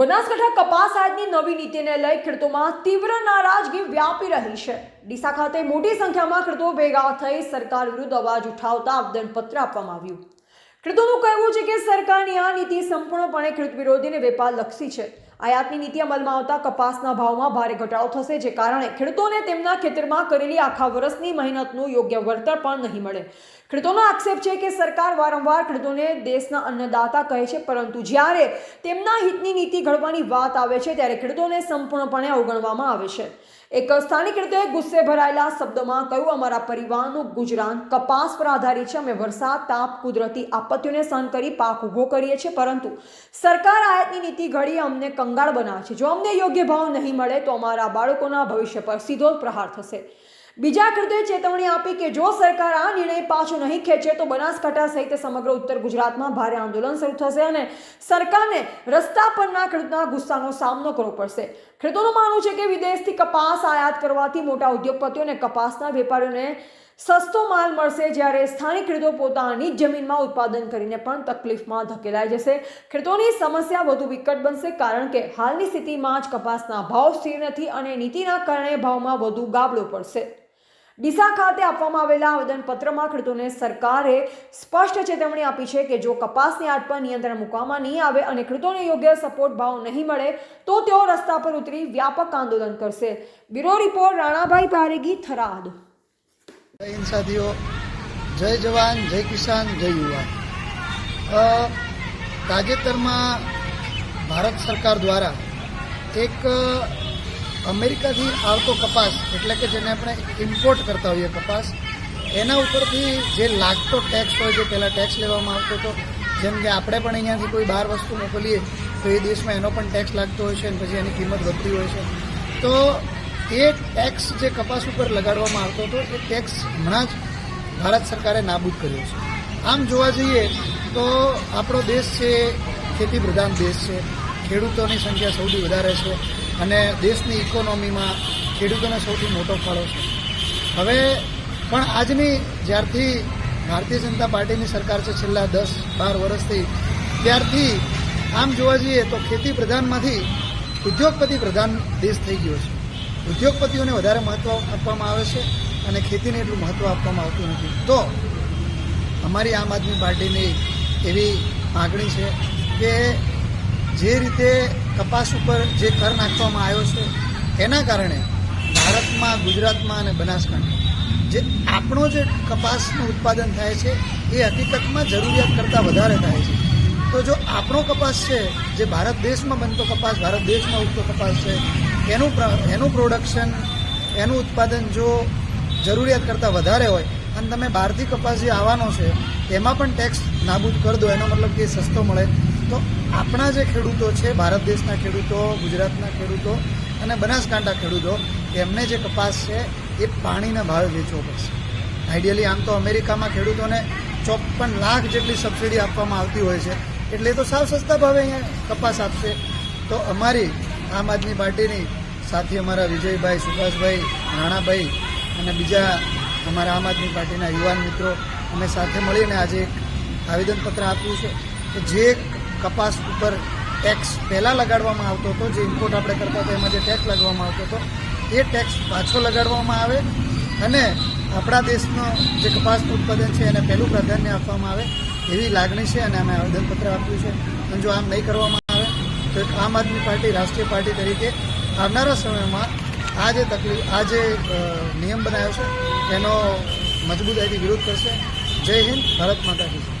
બનાસકાંઠા કપાસ આયાતની નવી નીતિને લઈ ખેડૂતોમાં તીવ્ર નારાજગી વ્યાપી રહી છે. ડીસા ખાતે મોટી સંખ્યામાં ખેડૂતો ભેગા થઈ સરકાર વિરુદ્ધ અવાજ ઉઠાવતા આવેદનપત્ર આપવામાં આવ્યું. ખેડૂતોનું કહેવું છે કે સરકારની આ નીતિ સંપૂર્ણપણે ખેડૂત વિરોધી અને વેપાર લક્ષી છે. આયાતની નીતિ અમલમાં આવતા કપાસના ભાવમાં ભારે ઘટાડો થશે, જે કારણે ખેડૂતોને તેમના ખેતરમાં કરેલી આખા વર્ષની મહેનતનું યોગ્ય વળતર પણ નહીં મળે. ખેડૂતોનો આક્ષેપ છે કે સરકાર વારંવાર ખેડૂતોને દેશના અન્નદાતા કહે છે, પરંતુ જ્યારે તેમના હિતની નીતિ ઘડવાની વાત આવે છે, ત્યારે ખેડૂતોને સંપૂર્ણપણે અવગણવામાં આવે છે. એક સ્થાનિક રીતે ગુસ્સે ભરાયેલા શબ્દોમાં કહ્યું, અમારા પરિવારનું ગુજરાન કપાસ પર આધારિત છે. અમે વરસાદ, તાપ, કુદરતી આપત્તિઓને સહન કરી પાક ઊભો કરીએ છીએ. પરંતુ સરકાર આયાતની નીતિ ઘડી અમને કંગાળ બનાવે છે. જો અમને યોગ્ય ભાવ નહીં મળે, તો અમારા બાળકોના ભવિષ્ય પર સીધો પ્રહાર થશે. બીજા ખેડૂતોએ ચેતવણી આપી કે જો સરકાર આ નિર્ણય પાછો નહીં ખેંચે તો બનાસકાંઠા સહિત સમગ્ર ઉત્તર ગુજરાતમાં ભારે આંદોલન શરૂ થશે અને સરકારને રસ્તા પરના ખેડૂતના ગુસ્સાનો સામનો કરવો પડશે. ખેડૂતોનું માનવું છે કે વિદેશથી કપાસ આયાત કરવાથી મોટા ઉદ્યોગપતિઓ અને કપાસના વેપારીઓને સસ્તો માલ મળશે જ્યારે સ્થાનિક ખેડૂતો પોતાની જ જમીનમાં ઉત્પાદન કરીને પણ તકલીફમાં ધકેલાઈ જશે. ખેડૂતોની સમસ્યા વધુ વિકટ બનશે કારણ કે હાલની સ્થિતિમાં જ કપાસના ભાવ સ્થિર નથી અને નીતિના કારણે ભાવમાં વધુ ગાબડો પડશે. ડીસા ખાતે આપવામાં આવેલા આવેદનપત્રમાં ખેડૂતોને સરકારે સ્પષ્ટ ચેતવણી આપી છે કે જો કપાસની આટ પર નિયંત્રણ મૂકવામાં નહીં આવે અને ખેડૂતોને યોગ્ય સપોર્ટ ભાવ નહીં મળે, તો તેઓ રસ્તા પર ઉતરી વ્યાપક આંદોલન કરશે. Bureau report, Ranabhai Paregi, Tharad. જય સાથીઓ. જય જવાન, જય કિસાન, જય યુવાન તાજેતરમાં ભારત સરકાર દ્વારા એક અમેરિકાથી આવતો કપાસ, એટલે કે જેને આપણે ઇમ્પોર્ટ કરતા હોઈએ કપાસ, એના ઉપરથી જે લાગતો ટેક્સ હોય, જે પહેલાં ટેક્સ લેવામાં આવતો હતો, જેમ કે આપણે પણ અહીંયાથી કોઈ બહાર વસ્તુ મોકલીએ, તો એ દેશમાં એનો પણ ટેક્સ લાગતો હોય છે અને પછી એની કિંમત વધતી હોય છે. તો એ ટેક્સ જે કપાસ ઉપર લગાડવામાં આવતો હતો, એ ટેક્સ હમણાં જ ભારત સરકારે નાબૂદ કર્યો છે. આમ જોવા જઈએ, તો આપણો દેશ છે ખેતી પ્રધાન દેશ છે. ખેડૂતોની સંખ્યા સૌથી વધારે છે. અને દેશની ઇકોનોમીમાં ખેડૂતોનો સૌથી મોટો ફાળો છે. હવે, પણ આજની જ્યારથી ભારતીય જનતા પાર્ટીની સરકાર છે છેલ્લા દસ બાર વર્ષથી, ત્યારથી આમ જોવા જઈએ તો ખેતી પ્રધાનમાંથી ઉદ્યોગપતિ પ્રધાન દેશ થઈ ગયો છે. ઉદ્યોગપતિઓને વધારે મહત્વ આપવામાં આવે છે અને ખેતીને એટલું મહત્વ આપવામાં આવતું નથી. તો અમારી આમ આદમી પાર્ટીની એવી માગણી છે કે જે રીતે કપાસ ઉપર જે કર નાખવામાં આવ્યો છે, એના કારણે ભારતમાં, ગુજરાતમાં અને બનાસકાંઠા જે આપણો જે કપાસનું ઉત્પાદન થાય છે, એ હકીકતમાં જરૂરિયાત કરતાં વધારે થાય છે. તો જો આપણો કપાસ છે, જે ભારત દેશમાં બનતો કપાસ, ભારત દેશમાં ઉગતો કપાસ છે, એનું એનું પ્રોડક્શન એનું ઉત્પાદન જો જરૂરિયાત કરતાં વધારે હોય, અને તમે બહારથી કપાસ જે આવવાનો છે, એમાં પણ ટેક્સ નાબૂદ કરી દો, એનો મતલબ કે સસ્તો મળે. તો આપણા જે ખેડૂતો છે, ભારત દેશના ખેડૂતો, ગુજરાતના ખેડૂતો અને બનાસકાંઠા ખેડૂતો, એમને જે કપાસ છે, એ પાણીના ભાવે વેચવો પડશે. આઈડિયલી આમ તો અમેરિકામાં ખેડૂતોને ચોપન લાખ જેટલી સબસિડી આપવામાં આવતી હોય છે, એટલે તો સાવ સસ્તા ભાવે અહીંયા કપાસ આપશે. તો અમારી આમ આદમી પાર્ટીની સાથી અમારા વિજયભાઈ, સુભાષભાઈ, રાણાભાઈ અને બીજા અમારા આમ આદમી પાર્ટીના યુવાન મિત્રો, અમે સાથે મળીને આજે એક આવેદનપત્ર આપ્યું છે કે જે કપાસ ઉપર ટેક્સ પહેલાં લગાડવામાં આવતો હતો, જે ઇમ્પોર્ટ આપણે કરતા હતા, એમાં જે ટેક્સ લગાડવામાં આવતો હતો, એ ટેક્સ પાછો લગાડવામાં આવે અને આપણા દેશનો જે કપાસનું ઉત્પાદન છે એને પહેલું પ્રાધાન્ય આપવામાં આવે એવી લાગણી છે અને અમે આવેદનપત્ર આપ્યું છે અને જો આમ નહીં કરવામાં આવે, તો આમ આદમી પાર્ટી, રાષ્ટ્રીય પાર્ટી તરીકે આવનારા સમયમાં આ જે તકલીફ આ જે નિયમ બનાવ્યો છે, એનો મજબૂતાઈથી વિરોધ કરશે જય હિન્દ, ભારત માતા કી.